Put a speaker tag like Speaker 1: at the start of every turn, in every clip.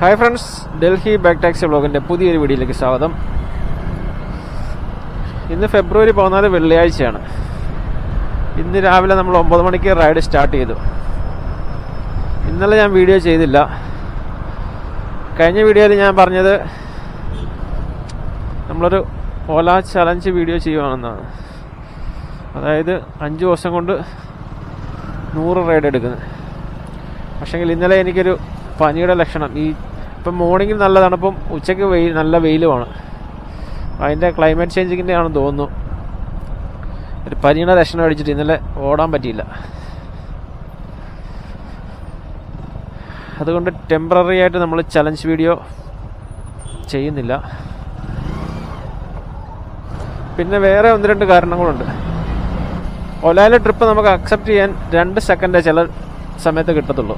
Speaker 1: Hi friends Delhi back taxi ബ്ലോഗിന്റെ പുതിയൊരു വീഡിയോയിലേക്ക് സ്വാഗതം. ഇന്ന് ഫെബ്രുവരി പതിനാല് വെള്ളിയാഴ്ചയാണ്. ഇന്ന് രാവിലെ നമ്മൾ ഒമ്പത് മണിക്ക് റൈഡ് സ്റ്റാർട്ട് ചെയ്തു. ഇന്നലെ ഞാൻ വീഡിയോ ചെയ്തില്ല. കഴിഞ്ഞ വീഡിയോയിൽ ഞാൻ പറഞ്ഞത് നമ്മളൊരു ഓല ചലഞ്ച് വീഡിയോ ചെയ്യുവാണെന്നാണ്. അതായത് അഞ്ച് ദിവസം കൊണ്ട് നൂറ് റൈഡ് എടുക്കുന്നത്. പക്ഷേങ്കിൽ ഇന്നലെ എനിക്കൊരു പനിയുടെ ലക്ഷണം. ഈ ഇപ്പം മോർണിംഗിൽ നല്ല തണുപ്പും ഉച്ചയ്ക്ക് വെയിൽ നല്ല വെയിലുമാണ്. അതിന്റെ ക്ലൈമറ്റ് ചേഞ്ചിങ്ങിന്റെ ആണെന്ന് തോന്നുന്നു. ഒരു പനിയുടെ ലക്ഷണം അടിച്ചിട്ട് ഇന്നലെ ഓടാൻ പറ്റിയില്ല. അതുകൊണ്ട് ടെമ്പററി ആയിട്ട് നമ്മൾ ചലഞ്ച് വീഡിയോ ചെയ്യുന്നില്ല. പിന്നെ വേറെ ഒന്ന് രണ്ട് കാരണങ്ങളുണ്ട്. ഒലാല ട്രിപ്പ് നമുക്ക് അക്സെപ്റ്റ് ചെയ്യാൻ രണ്ട് സെക്കൻഡേ ചില സമയത്ത് കിട്ടത്തുള്ളൂ.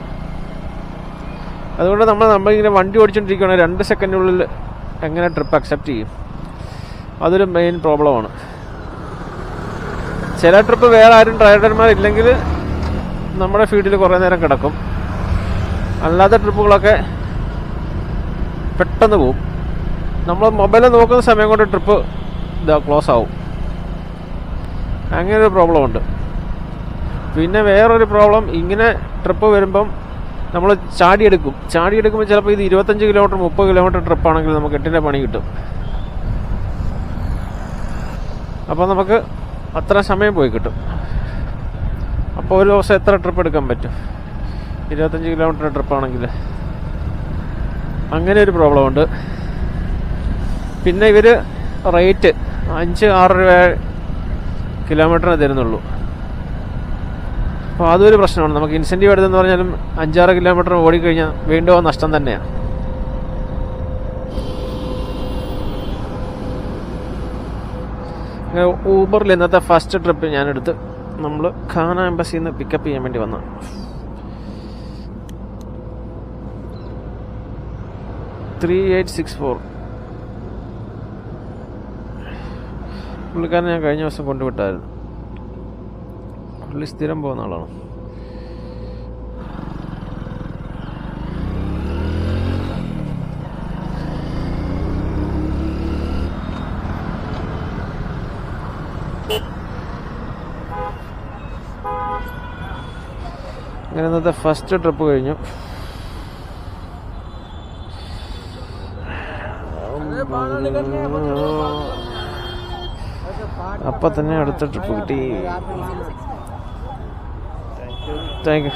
Speaker 1: അതുകൊണ്ട് നമ്മൾ നമ്മളിങ്ങനെ വണ്ടി ഓടിച്ചുകൊണ്ടിരിക്കുകയാണെങ്കിൽ രണ്ട് സെക്കൻഡിനുള്ളിൽ എങ്ങനെ ട്രിപ്പ് അക്സെപ്റ്റ് ചെയ്യും? അതൊരു മെയിൻ പ്രോബ്ലമാണ് ചില ട്രിപ്പ് വേറെ ആരും ഡ്രൈവർമാരില്ലെങ്കിൽ നമ്മുടെ ഫീൽഡിൽ കുറേ നേരം കിടക്കും. അല്ലാത്ത ട്രിപ്പുകളൊക്കെ പെട്ടെന്ന് പോവും. നമ്മൾ മൊബൈലിൽ നോക്കുന്ന സമയം കൊണ്ട് ട്രിപ്പ് ഇതാ ക്ലോസ് ആവും. അങ്ങനെ ഒരു പ്രോബ്ലം ഉണ്ട്. പിന്നെ വേറൊരു പ്രോബ്ലം ഇങ്ങനെ ട്രിപ്പ് വരുമ്പം നമ്മൾ ചാടിയെടുക്കും. ചാടിയെടുക്കുമ്പോൾ ചിലപ്പോൾ ഇത് ഇരുപത്തഞ്ച് കിലോമീറ്റർ മുപ്പത് കിലോമീറ്റർ ട്രിപ്പാണെങ്കിൽ നമുക്ക് എട്ടിന്റെ പണി കിട്ടും. അപ്പോൾ നമുക്ക് അത്ര സമയം പോയി കിട്ടും. അപ്പോൾ ഒരു ദിവസം എത്ര ട്രിപ്പ് എടുക്കാൻ പറ്റും? ഇരുപത്തഞ്ച് കിലോമീറ്റർ ട്രിപ്പാണെങ്കിൽ അങ്ങനെ ഒരു പ്രോബ്ലം ഉണ്ട്. പിന്നെ ഇവർ റേറ്റ് അഞ്ച് ആറ് രൂപ കിലോമീറ്ററിന് തരുന്നുള്ളൂ. അപ്പോൾ അതൊരു പ്രശ്നമാണ്. നമുക്ക് ഇൻസെന്റീവ് എടുത്തെന്ന് പറഞ്ഞാലും അഞ്ചാറ് കിലോമീറ്റർ ഓടിക്കഴിഞ്ഞാൽ വീണ്ടും ആ നഷ്ടം തന്നെയാണ് ഊബറിൽ ഇന്നത്തെ ഫസ്റ്റ് ട്രിപ്പ് ഞാനെടുത്ത് നമ്മൾ ഖാന എംബസിയിൽ നിന്ന് പിക്കപ്പ് ചെയ്യാൻ വേണ്ടി വന്ന. ത്രീ എയ്റ്റ് സിക്സ് ഫോർ പുള്ളിക്കാരനെ ഞാൻ കഴിഞ്ഞ ദിവസം കൊണ്ടുവിട്ടായിരുന്നു. പുള്ളി സ്ഥിരം പോകുന്ന ആളാണ്. അങ്ങനെ ഇന്നത്തെ ഫസ്റ്റ് ട്രിപ്പ് കഴിഞ്ഞു. അപ്പൊ തന്നെ അടുത്ത ട്രിപ്പ് കിട്ടി. Thank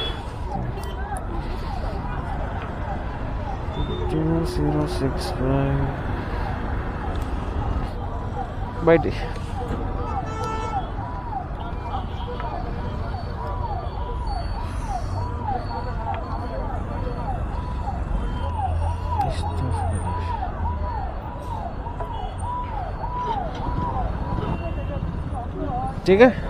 Speaker 1: zero zero six five by day. ठीक है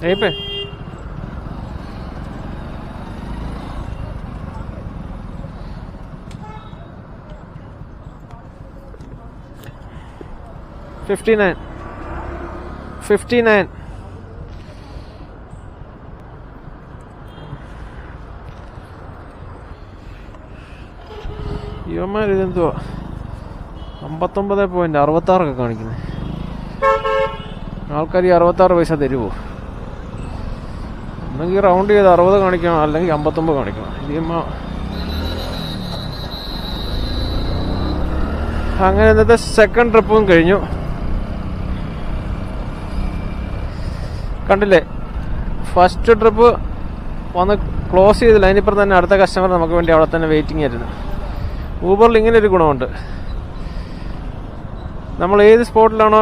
Speaker 1: Hey, pe. Fifty nine. Fifty nine. ഇവന്മാർ ഇതെന്തുവാ? അമ്പത്തൊമ്പത് പോയിന്റ് അറുപത്താറൊക്കെ കാണിക്കുന്നത് ആൾക്കാർ ഈ അറുപത്താറ് പൈസ തരുമോ ഒന്നെങ്കിൽ റൗണ്ട് ചെയ്ത് അറുപത് കാണിക്കണം അല്ലെങ്കിൽ അമ്പത്തൊമ്പത് കാണിക്കണം. ഇതിമ്മ അങ്ങനെ ഇന്നത്തെ സെക്കൻഡ് ട്രിപ്പും കഴിഞ്ഞു. കണ്ടില്ലേ? ഫസ്റ്റ് ട്രിപ്പ് വന്ന് ക്ലോസ് ചെയ്തില്ല അതിനിപ്പുറം തന്നെ അടുത്ത കസ്റ്റമർ നമുക്ക് വേണ്ടി അവിടെ തന്നെ വെയിറ്റിംഗ് ആയിരുന്നു. ഊബറിൽ ഇങ്ങനെ ഒരു ഗുണമുണ്ട്. നമ്മൾ ഏത് സ്പോട്ടിലാണോ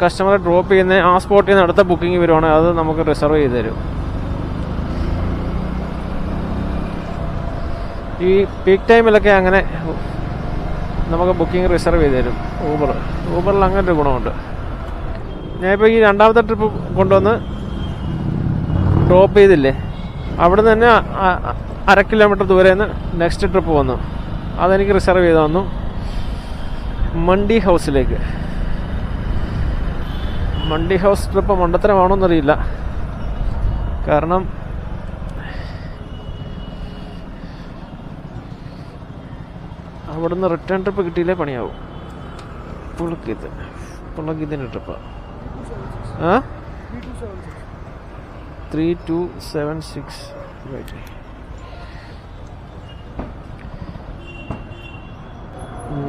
Speaker 1: കസ്റ്റമറെ ഡ്രോപ്പ് ചെയ്യുന്നത് ആ സ്പോട്ടിൽ നിന്ന് അടുത്ത ബുക്കിംഗ് വരുവാണെങ്കിൽ അത് നമുക്ക് റിസർവ് ചെയ്ത് തരും. ഈ പീക്ക് ടൈമിലൊക്കെ അങ്ങനെ നമുക്ക് ബുക്കിംഗ് റിസർവ് ചെയ്ത് തരും ഊബർ ഊബറിൽ അങ്ങനെ ഒരു ഗുണമുണ്ട്. ഞാനിപ്പോൾ ഈ രണ്ടാമത്തെ ട്രിപ്പ് കൊണ്ടുവന്ന് ഡ്രോപ്പ് ചെയ്തില്ലേ അവിടെ നിന്ന് തന്നെ അര കിലോമീറ്റർ ദൂരെ നിന്ന് നെക്സ്റ്റ് ട്രിപ്പ് വന്നു. അതെനിക്ക് റിസർവ് ചെയ്ത് തന്നു. മണ്ടി ഹൗസിലേക്ക്. മണ്ടി ഹൗസ് ട്രിപ്പ് മണ്ടത്തരമാണോന്നറിയില്ല കാരണം അവിടുന്ന് റിട്ടേൺ ട്രിപ്പ് കിട്ടിയില്ലേ പണിയാവും. പുളക്കിത് പുളക്കിതിന്റെ ട്രിപ്പാണ് ആ? Three two seven six right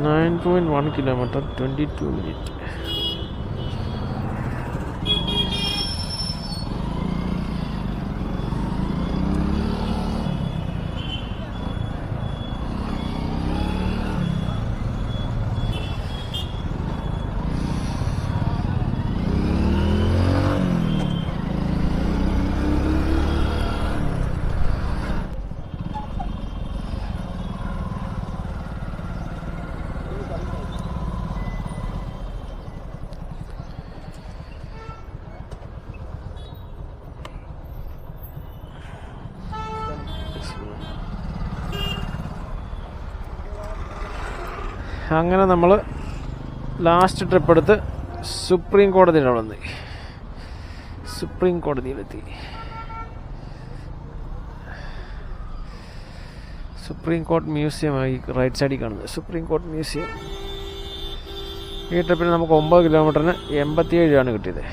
Speaker 1: 9.1 kilometer 22 minutes അങ്ങനെ നമ്മൾ ലാസ്റ്റ് ട്രിപ്പ് എടുത്ത് സുപ്രീം കോടതിയുടെ അവിടെ നിന്ന്. സുപ്രീം കോടതിയിലെത്തി സുപ്രീം കോർട്ട് മ്യൂസിയമായി റൈറ്റ് സൈഡിൽ കാണുന്നത്. സുപ്രീം കോർട്ട് മ്യൂസിയം ഈ ട്രിപ്പിന് നമുക്ക് ഒമ്പത് കിലോമീറ്ററിന് എൺപത്തിയേഴ് രൂപയാണ് കിട്ടിയത്.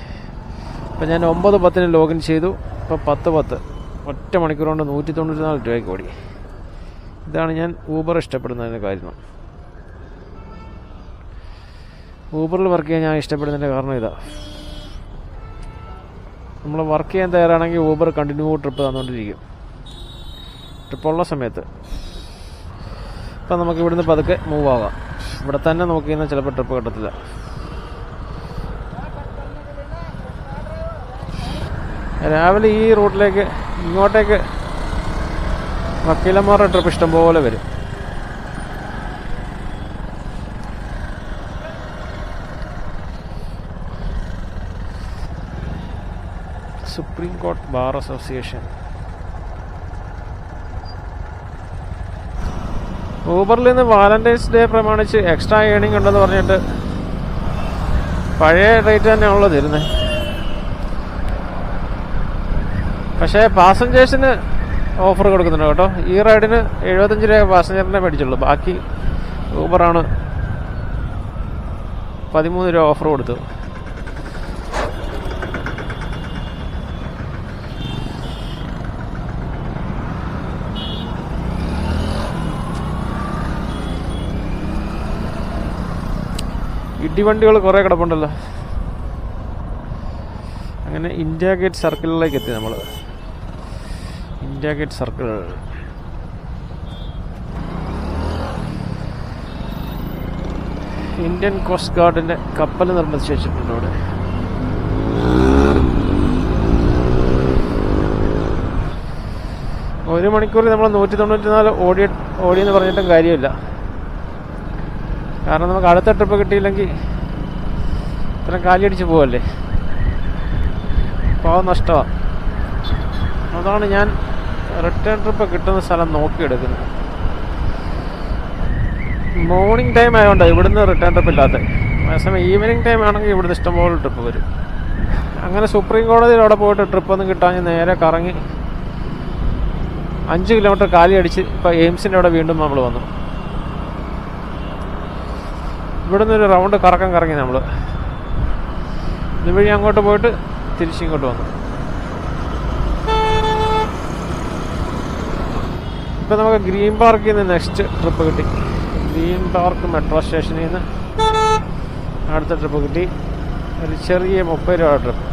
Speaker 1: അപ്പോൾ ഞാൻ ഒമ്പത് പത്തിന് ലോഗിൻ ചെയ്തു. ഇപ്പോൾ പത്ത് പത്ത്. ഒറ്റ മണിക്കൂർ കൊണ്ട് നൂറ്റി തൊണ്ണൂറ്റി നാല് രൂപയ്ക്ക് ഓടി. ഇതാണ് ഞാൻ ഊബർ ഇഷ്ടപ്പെടുന്നതിന്റെ കാര്യം. ഊബറിൽ വർക്ക് ചെയ്യാൻ ഞാൻ ഇഷ്ടപ്പെടുന്നതിന്റെ കാരണം ഇതാ. നമ്മൾ വർക്ക് ചെയ്യാൻ തയ്യാറാണെങ്കിൽ ഊബർ കണ്ടിന്യൂ ട്രിപ്പ് തന്നുകൊണ്ടിരിക്കും ട്രിപ്പുള്ള സമയത്ത്. ഇപ്പം നമുക്ക് ഇവിടുന്ന് പതുക്കെ മൂവ് ആവാം. ഇവിടെ തന്നെ നോക്കി കഴിഞ്ഞാൽ ചിലപ്പോൾ ട്രിപ്പ് കിട്ടത്തില്ല. രാവിലെ ഈ റൂട്ടിലേക്ക് ഇങ്ങോട്ടേക്ക് വക്കീലന്മാരുടെ ട്രിപ്പ് ഇഷ്ടംപോലെ വരും. സുപ്രീം കോർട്ട് ബാർ അസോസിയേഷൻ ഊബറിൽ നിന്ന് വാലന്റൈൻസ് ഡേ പ്രമാണിച്ച് എക്സ്ട്രാ ഏണിംഗ് ഉണ്ടെന്ന് പറഞ്ഞിട്ട് പഴയ റേറ്റ് തന്നെയാണല്ലോ തരുന്നത് പക്ഷേ പാസഞ്ചേഴ്സിന് ഓഫർ കൊടുക്കുന്നുണ്ട് കേട്ടോ. ഈ റൈഡിന് എഴുപത്തഞ്ച് രൂപ പാസഞ്ചറിനെ മേടിച്ചുള്ളൂ. ബാക്കി ഊബറാണ് പതിമൂന്ന് രൂപ ഓഫർ കൊടുത്തു ഇടിവണ്ടികൾ കുറേ കിടപ്പുണ്ടല്ലോ. അങ്ങനെ ഇന്ത്യ ഗേറ്റ് സർക്കിളിലേക്ക് എത്തി നമ്മൾ India gate circle. Indian coast ഗാർഡിന്റെ കപ്പൽ നിർമ്മിച്ച് വെച്ചിട്ടുണ്ട് ഇവിടെ ഒരു മണിക്കൂർ നമ്മൾ നൂറ്റി തൊണ്ണൂറ്റി നാല് ഓടി ഓടിയെന്ന് പറഞ്ഞിട്ടും കാര്യമില്ല. കാരണം നമുക്ക് അടുത്ത ട്രിപ്പ് കിട്ടിയില്ലെങ്കിൽ ഇത്രയും കാലിയടിച്ച് പോവല്ലേ? പാവം നഷ്ടമാണ് അതാണ് ഞാൻ റിട്ടേൺ ട്രിപ്പ് കിട്ടുന്ന സ്ഥലം നോക്കിയെടുക്കുന്നത്. മോർണിംഗ് ടൈം ആയതുകൊണ്ട് ഇവിടുന്ന് റിട്ടേൺ ട്രിപ്പ് ഇല്ലാത്ത അതേസമയം ഈവനിങ് ടൈം ആണെങ്കിൽ ഇവിടുന്ന് ഇഷ്ടംപോലെ ട്രിപ്പ് വരും. അങ്ങനെ സുപ്രീം കോടതിയിൽ അവിടെ പോയിട്ട് ട്രിപ്പൊന്നും കിട്ടാഞ്ഞ് നേരെ കറങ്ങി അഞ്ച് കിലോമീറ്റർ കാലി അടിച്ച് ഇപ്പോൾ എയിംസിന്റെ അവിടെ വീണ്ടും നമ്മൾ വന്നു. ഇവിടുന്ന് ഒരു റൗണ്ട് കറക്കം കറങ്ങി നമ്മൾ ഇതുവഴി അങ്ങോട്ട് പോയിട്ട് തിരിച്ചിങ്ങോട്ട് വന്നു. ഇപ്പം നമുക്ക് ഗ്രീൻ പാർക്കിൽ നിന്ന് നെക്സ്റ്റ് ട്രിപ്പ് കിട്ടി. ഗ്രീൻ പാർക്ക് മെട്രോ സ്റ്റേഷനിൽ നിന്ന് അടുത്ത ട്രിപ്പ് കിട്ടി. ഒരു ചെറിയ മുപ്പത് രൂപ ട്രിപ്പ്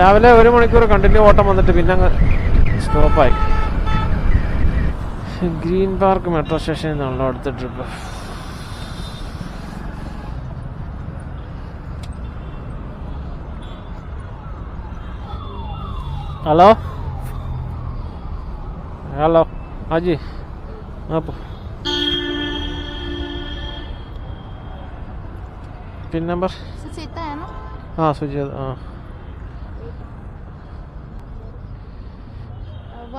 Speaker 1: രാവിലെ ഒരു മണിക്കൂർ കണ്ടിന്യൂ ഓട്ടം വന്നിട്ട് പിന്നെ അങ്ങ് സ്റ്റോപ്പായി ഗ്രീൻ പാർക്ക് മെട്രോ സ്റ്റേഷനിൽ നിന്നുള്ള അടുത്ത ട്രിപ്പ് ഹലോ ഹലോ ആജി അപ്പോൾ പിൻ നമ്പർ ആ സുജിത് ആ.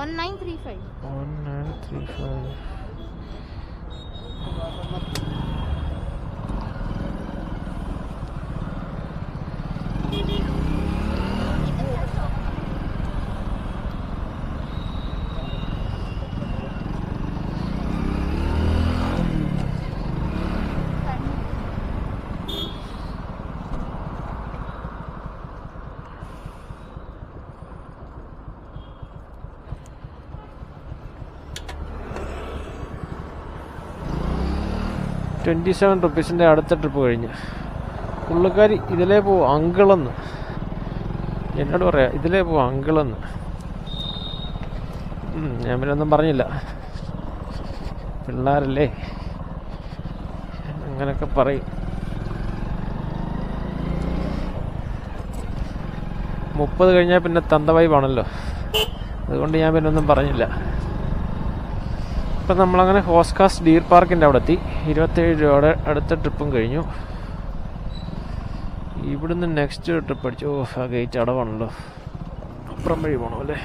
Speaker 1: 1935. 1935. ട്വന്റി സെവൻ റുപ്പീസിന്റെ അടുത്ത ട്രിപ്പ് കഴിഞ്ഞ്. പുള്ളിക്കാരി ഇതിലേ പോവും അങ്കിളെന്ന്. എന്നോട് പറയാം ഇതിലേ പോവും അങ്കിളെന്ന്. ഞാൻ പിന്നെ ഒന്നും പറഞ്ഞില്ല. പിള്ളേരല്ലേ? അങ്ങനെയൊക്കെ പറയും. മുപ്പത് കഴിഞ്ഞാൽ പിന്നെ തന്ത വൈബാണല്ലോ അതുകൊണ്ട് ഞാൻ പിന്നെ ഒന്നും പറഞ്ഞില്ല. ഇപ്പം നമ്മളങ്ങനെ ഹോസ്കാസ് ഡീർ പാർക്കിന്റെ അവിടെ എത്തി ഇരുപത്തേഴ് രൂപയുടെ അടുത്ത ട്രിപ്പും കഴിഞ്ഞു. ഇവിടുന്ന് നെക്സ്റ്റ് ട്രിപ്പ് അടിച്ചു ഓ ആ ഗേറ്റ് അടവാണല്ലോ. അപ്പുറം വഴി പോകണം അല്ലേ?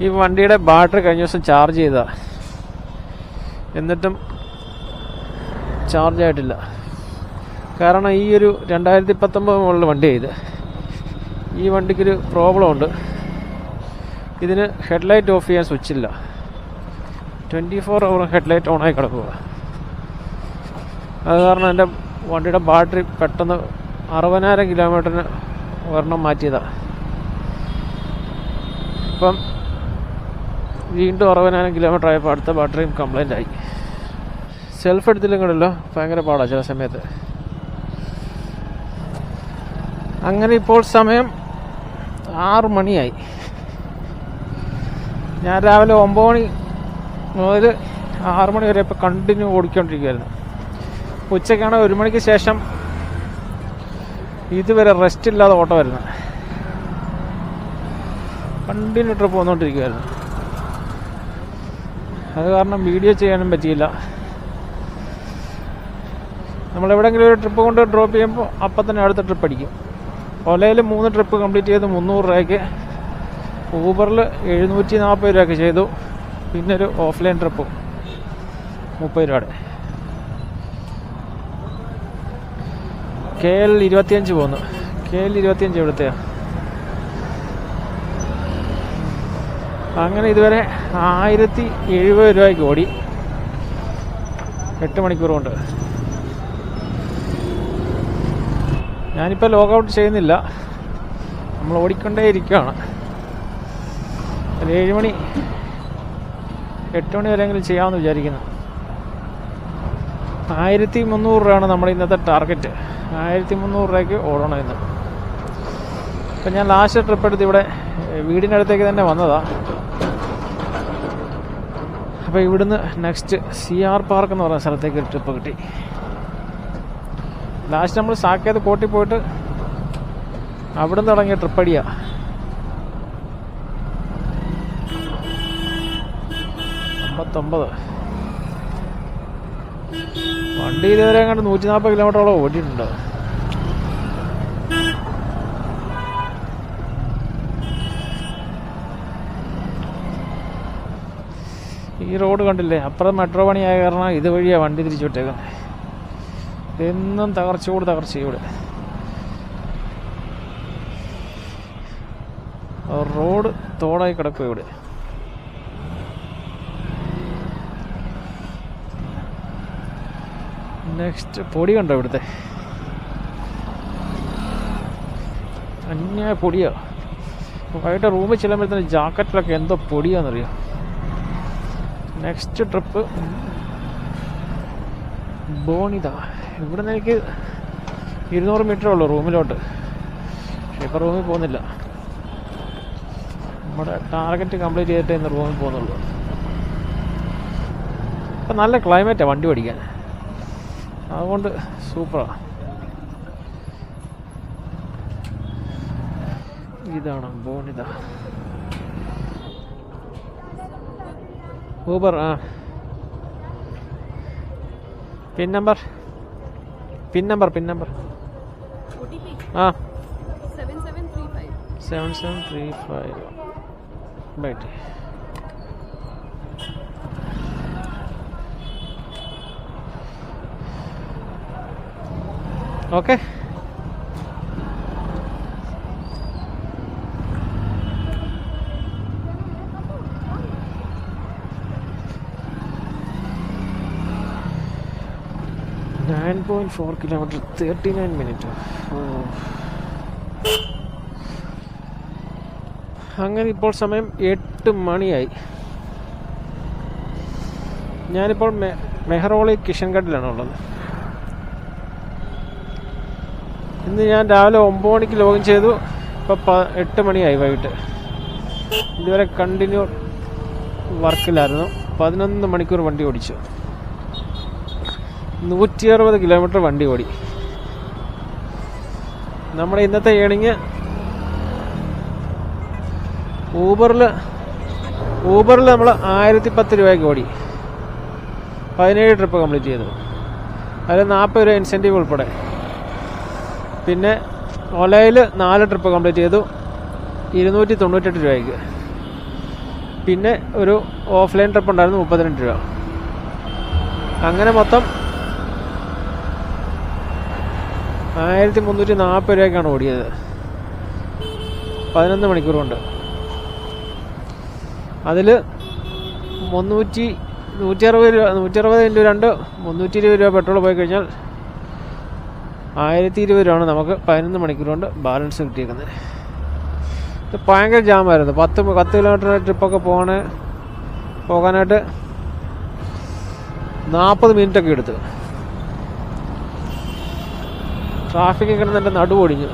Speaker 1: ഈ വണ്ടിയുടെ ബാറ്ററി കഴിഞ്ഞ ദിവസം ചാർജ് ചെയ്താ. എന്നിട്ടും ചാർജ് ആയിട്ടില്ല. കാരണം ഈ ഒരു രണ്ടായിരത്തി പത്തൊമ്പത് മുകളിൽ വണ്ടിയാണ് ഇത്. ഈ വണ്ടിക്കൊരു പ്രോബ്ലം ഉണ്ട്. ഇതിന് ഹെഡ്ലൈറ്റ് ഓഫ് ചെയ്യാൻ സ്വിച്ച് ഇല്ല ട്വന്റി ഫോർ അവർ ഹെഡ്ലൈറ്റ് ഓണായി കിടക്കുക അത് കാരണം എന്റെ വണ്ടിയുടെ ബാറ്ററി പെട്ടെന്ന് അറുപതിനായിരം കിലോമീറ്ററിന് ഒരെണ്ണം മാറ്റിയതാണ് ഇപ്പം വീണ്ടും അറുപതിനായിരം കിലോമീറ്റർ ആയപ്പോൾ അടുത്ത ബാറ്ററിയും കംപ്ലൈന്റ് ആയി. സെൽഫ് എടുത്തില്ലെങ്കിൽ കണ്ടല്ലോ ഭയങ്കര പാടാണ് ചില സമയത്ത്. അങ്ങനെ ഇപ്പോൾ സമയം ആറ് മണിയായി. ഞാൻ രാവിലെ ഒമ്പത് മണി മുതൽ ആറു മണി വരെ ഇപ്പോൾ കണ്ടിന്യൂ ഓടിക്കൊണ്ടിരിക്കുകയായിരുന്നു. ഉച്ചയ്ക്കാണ് ഒരു മണിക്ക് ശേഷം ഇതുവരെ റെസ്റ്റ് ഇല്ലാതെ ഓട്ടം വരുന്നത്. കണ്ടിന്യൂ ട്രിപ്പ് വന്നുകൊണ്ടിരിക്കുകയായിരുന്നു അത് കാരണം വീഡിയോ ചെയ്യാനും പറ്റിയില്ല. നമ്മളെവിടെയെങ്കിലും ഒരു ട്രിപ്പ് കൊണ്ട് ഡ്രോപ്പ് ചെയ്യുമ്പോൾ അപ്പം തന്നെ അടുത്ത ട്രിപ്പ് അടിക്കും. ഒലയിൽ മൂന്ന് ട്രിപ്പ് കംപ്ലീറ്റ് ചെയ്ത് മുന്നൂറ് രൂപയ്ക്ക് ഊബറിൽ എഴുന്നൂറ്റി നാൽപ്പത് രൂപയ്ക്ക് ചെയ്തു. പിന്നെ ഒരു ഓഫ്ലൈൻ ട്രിപ്പ് മുപ്പത് രൂപയുടെ. കെ എൽ ഇരുപത്തിയഞ്ച് പോന്നു. കെ എൽ ഇരുപത്തിയഞ്ച് എവിടുത്തെയാ അങ്ങനെ ഇതുവരെ ആയിരത്തി എഴുപത് രൂപയ്ക്ക് ഓടി. എട്ട് മണിക്കൂർ കൊണ്ട്. ഞാനിപ്പോൾ ലോഗൗട്ട് ചെയ്യുന്നില്ല. നമ്മൾ ഓടിക്കൊണ്ടേ ഇരിക്കുകയാണ് ഒരു ഏഴ് മണി എട്ട് മണി വരെയെങ്കിലും ചെയ്യാമെന്ന് വിചാരിക്കുന്നു. ആയിരത്തി മുന്നൂറ് രൂപയാണ് നമ്മുടെ ഇന്നത്തെ ടാർഗറ്റ്. ആയിരത്തി മുന്നൂറ് രൂപയ്ക്ക് ഓടണം ഇന്ന്. അപ്പം ഞാൻ ലാസ്റ്റ് ട്രിപ്പ് എടുത്ത് ഇവിടെ വീടിന്റെ വീടിനടുത്തേക്ക് തന്നെ വന്നതാണ് അപ്പോൾ ഇവിടുന്ന് നെക്സ്റ്റ് സി ആർ പാർക്ക് എന്ന് പറയുന്ന സ്ഥലത്തേക്ക് ഒരു ട്രിപ്പ് കിട്ടി. ലാസ്റ്റ് നമ്മൾ സാക്കേത് കോട്ടി പോയിട്ട് അവിടെ തുടങ്ങിയ ട്രിപ്പ് അടിയാ അമ്പത്തൊമ്പത് വണ്ടി ഇതുവരെ കണ്ട് നൂറ്റി നാൽപ്പത് കിലോമീറ്ററോളം ഓടിയിട്ടുണ്ട്. ഈ റോഡ് കണ്ടില്ലേ? അപ്പുറം മെട്രോ പണിയായ കാരണം ഇതുവഴിയാണ് വണ്ടി തിരിച്ചു വിട്ടേക്കുന്നത് എന്നും തകർച്ചയോട് തകർച്ചയോട് റോഡ് തോടായി കിടക്കും ഇവിടെ. നെക്സ്റ്റ് പൊടി കണ്ടോ ഇവിടുത്തെ? അന്യായ പൊടിയാ. വൈകിട്ട് റൂമിൽ ചെല്ലുമ്പോഴത്തേന് ജാക്കറ്റിലൊക്കെ എന്തോ പൊടിയാണെന്നറിയോ നെക്സ്റ്റ് ട്രിപ്പ് ബോണിത. ഇവിടെ നിന്ന് എനിക്ക് ഇരുന്നൂറ് മീറ്ററേ ഉള്ളൂ റൂമിലോട്ട്. പക്ഷെ റൂമിൽ പോകുന്നില്ല. നമ്മുടെ ടാർഗറ്റ് കംപ്ലീറ്റ് ചെയ്തിട്ട് ഇന്ന് റൂമിൽ പോകുന്നുള്ളൂ. ഇപ്പം നല്ല ക്ലൈമറ്റാണ് വണ്ടി ഓടിക്കാൻ. അതുകൊണ്ട് സൂപ്പറാണ് ഇതാണ് ബോണിത. ഊബർ ആ. Pin number pin number pin number ആ.
Speaker 2: 7735
Speaker 1: seven seven three five byte okay. Nine point four kilometre thirty nine minute അങ്ങനെ ഇപ്പോൾ സമയം എട്ട് മണിയായി. ഞാനിപ്പോൾ മെഹ്റോളി കിഷൻഗഡിലാണ് ഉള്ളത് ഇന്ന് ഞാൻ രാവിലെ ഒമ്പത് മണിക്ക് ലോഗിൻ ചെയ്തു. ഇപ്പോൾ പ എട്ട് മണിയായി വൈകിട്ട്. ഇതുവരെ കണ്ടിന്യൂ വർക്കിലായിരുന്നു പതിനൊന്ന് മണിക്കൂർ വണ്ടി ഓടിച്ചു. നൂറ്റി അറുപത് കിലോമീറ്റർ വണ്ടി ഓടി. നമ്മുടെ ഇന്നത്തെ ഏണിങ് ഊബറിൽ ഊബറിൽ നമ്മൾ ആയിരത്തി പത്ത് രൂപയ്ക്ക് ഓടി. പതിനേഴ് ട്രിപ്പ് കംപ്ലീറ്റ് ചെയ്തു. അതിൽ നാൽപ്പത് രൂപ ഇൻസെന്റീവ് ഉൾപ്പെടെ. പിന്നെ ഒലയിൽ നാല് ട്രിപ്പ് കംപ്ലീറ്റ് ചെയ്തു. ഇരുന്നൂറ്റി തൊണ്ണൂറ്റെട്ട് രൂപയ്ക്ക്. പിന്നെ ഒരു ഓഫ്ലൈൻ ട്രിപ്പ് ഉണ്ടായിരുന്നു മുപ്പത്തിരണ്ട് രൂപ. അങ്ങനെ മൊത്തം ആയിരത്തി മുന്നൂറ്റി നാൽപ്പത് രൂപയ്ക്കാണ് ഓടിയത്. പതിനൊന്ന് മണിക്കൂർ കൊണ്ട് അതിൽ മുന്നൂറ്റി നൂറ്റി അറുപത് രൂപ നൂറ്റി അറുപത് ഇന്റു രണ്ട് മുന്നൂറ്റി ഇരുപത് രൂപ പെട്രോൾ പോയി കഴിഞ്ഞാൽ ആയിരത്തി ഇരുപത് രൂപയാണ് നമുക്ക് പതിനൊന്ന് മണിക്കൂർ കൊണ്ട് ബാലൻസ് കിട്ടിയിരിക്കുന്നത് ഇത് ഭയങ്കര ജാമായിരുന്നു. പത്ത് പത്ത് കിലോമീറ്റർ ട്രിപ്പൊക്കെ പോകണ പോകാനായിട്ട് നാൽപ്പത് മിനിറ്റൊക്കെ എടുത്തു. ട്രാഫിക് കിടന്നിട്ട് നടുവൊടിഞ്ഞു.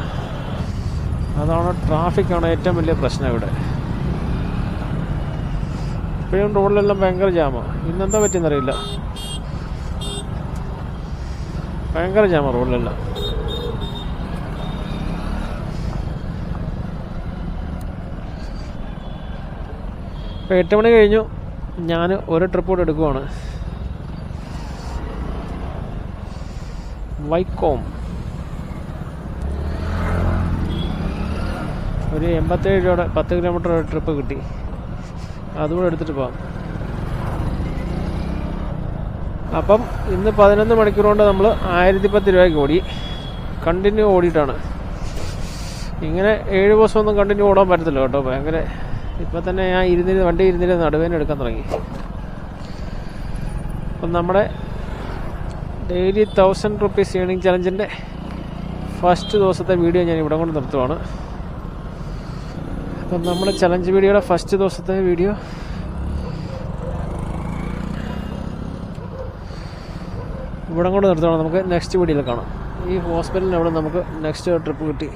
Speaker 1: അതാണ് ട്രാഫിക്കാണ് ഏറ്റവും വലിയ പ്രശ്നം ഇവിടെ. ഇപ്പോഴും റോഡിലെല്ലാം ഭയങ്കര ജാമാണ് ഇന്നെന്താ പറ്റിയെന്നറിയില്ല. ഭയങ്കര ജാമ റോഡിലെല്ലാം. ഇപ്പം എട്ട് മണി കഴിഞ്ഞു. ഞാൻ ഒരു ട്രിപ്പ് കൂടെ എടുക്കുവാണ്. വൈക്കോം. ഒരു എൺപത്തേഴ് രൂപയുടെ പത്ത് കിലോമീറ്റർ ട്രിപ്പ് കിട്ടി. അതുകൂടെ എടുത്തിട്ട് പോകാം അപ്പം ഇന്ന് പതിനൊന്ന് മണിക്കൂർ കൊണ്ട് നമ്മൾ ആയിരത്തി പത്ത് രൂപയ്ക്ക് ഓടി. കണ്ടിന്യൂ ഓടിയിട്ടാണ്. ഇങ്ങനെ ഏഴ് ദിവസം ഒന്നും കണ്ടിന്യൂ ഓടാൻ പറ്റത്തില്ല കേട്ടോ. ഭയങ്കര ഇപ്പം തന്നെ ഞാൻ ഇരുന്നിരുന്ന് വണ്ടി ഇരുന്നിരുന്ന് നടുവേന എടുക്കാൻ തുടങ്ങി. അപ്പം നമ്മുടെ ഡെയിലി തൗസൻഡ് റുപ്പീസ് ഏണിംഗ് ചലഞ്ചിന്റെ ഫസ്റ്റ് ദിവസത്തെ വീഡിയോ ഞാൻ ഇവിടെ കൊണ്ട് നിർത്തുവാണ്. അപ്പം നമ്മുടെ ചലഞ്ച് വീഡിയോയുടെ ഫസ്റ്റ് ദിവസത്തെ വീഡിയോ ഇവിടെ കൊണ്ട് നിർത്തണം. നമുക്ക് നെക്സ്റ്റ് വീഡിയോയിൽ കാണാം. ഈ ഹോസ്പിറ്റലിന് അവിടെ നമുക്ക് നെക്സ്റ്റ് ട്രിപ്പ് കിട്ടി.